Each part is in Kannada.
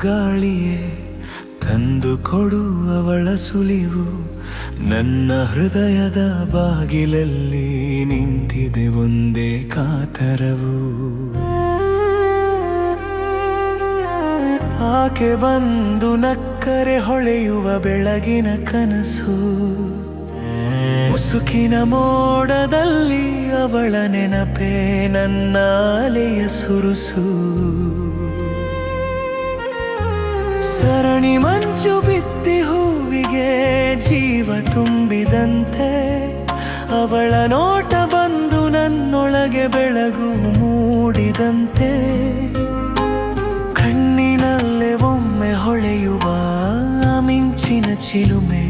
ಬಿರುಗಾಳಿಯೇ ತಂದು ಕೊಡುವವಳ ಸುಳಿವು ನನ್ನ ಹೃದಯದ ಬಾಗಿಲಲ್ಲಿ ನಿಂತಿದೆ ಒಂದೇ ಕಾತರವು. ಆಕೆ ಬಂದು ನಕ್ಕರೆ ಹೊಳೆಯುವ ಬೆಳಗಿನ ಕನಸು. ಮುಸುಕಿನ ಮೋಡದಲ್ಲಿ ಅವಳ ನೆನಪೇ ನನ್ನ ಅಲೆಯ ಸುರುಸು. ಸರಣಿ ಮಂಚು ಬಿತ್ತಿ ಹೂವಿಗೆ ಜೀವ ತುಂಬಿದಂತೆ, ಅವಳ ನೋಟ ಬಂದು ನನ್ನೊಳಗೆ ಬೆಳಗು ಮೂಡಿದಂತೆ. ಕಣ್ಣಿನಲ್ಲೇ ಒಮ್ಮೆ ಹೊಳೆಯುವ ಮಿಂಚಿನ ಚಿಲುಮೆ,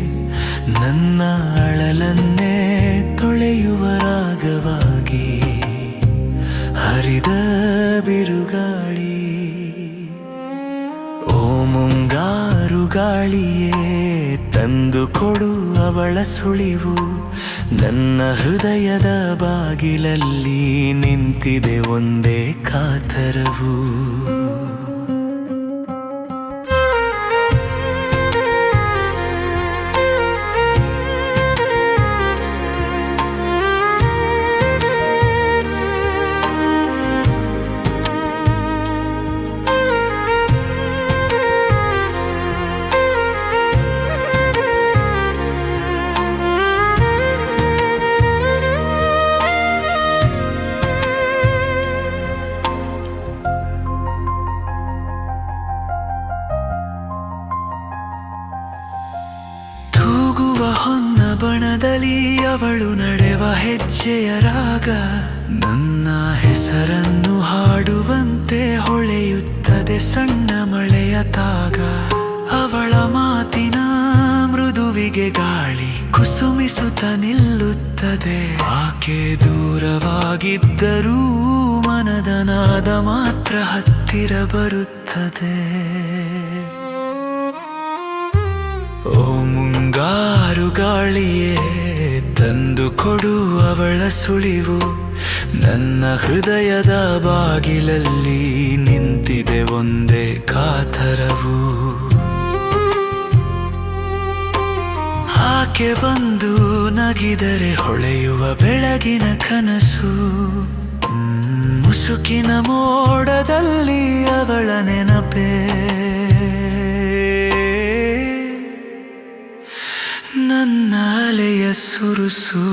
ನನ್ನ ಅಳಲನ್ನೇ ತೊಳೆಯುವ ರಾಗವಾಗಿ ಮುಂಗಾರು ಗಾಳಿಯೇ ತಂದು ಕೊಡು ಸುಳಿವು ನನ್ನ ಹೃದಯದ ಬಾಗಿಲಲ್ಲಿ ನಿಂತಿದೆ ಒಂದೇ ಕಾತರವು. ಹೊನ್ನ ಬಣದಲ್ಲಿ ಅವಳು ನಡೆವ ಹೆಜ್ಜೆಯ ರಾಗ ನನ್ನ ಹೆಸರನ್ನು ಹಾಡುವಂತೆ ಹೊಳೆಯುತ್ತದೆ ಸಣ್ಣ ಮಳೆಯ ತಾಗ. ಅವಳ ಮಾತಿನ ಮೃದುವಿಗೆ ಗಾಳಿ ಕುಸುಮಿಸುತ್ತ ನಿಲ್ಲುತ್ತದೆ. ಆಕೆ ದೂರವಾಗಿದ್ದರೂ ಮನದನಾದ ಮಾತ್ರ ಹತ್ತಿರ ಬರುತ್ತದೆ. ಓ ಮುಂಗಾರು ಗಾಳಿಯೇ, ತಂದು ಕೊಡು ಅವಳ ಸುಳಿವು. ನನ್ನ ಹೃದಯದ ಬಾಗಿಲಲ್ಲಿ ನಿಂತಿದೆ ಒಂದೇ ಕಾತರವು. ಆಕೆ ಬಂದು ನಗಿದರೆ ಹೊಳೆಯುವ ಬೆಳಗಿನ ಕನಸು. ಮುಸುಕಿನ ಮೋಡದಲ್ಲಿ ಅವಳ ನೆನಪೇ. ನನ್ನ ಅಲೆಯ ಸುರುಸು.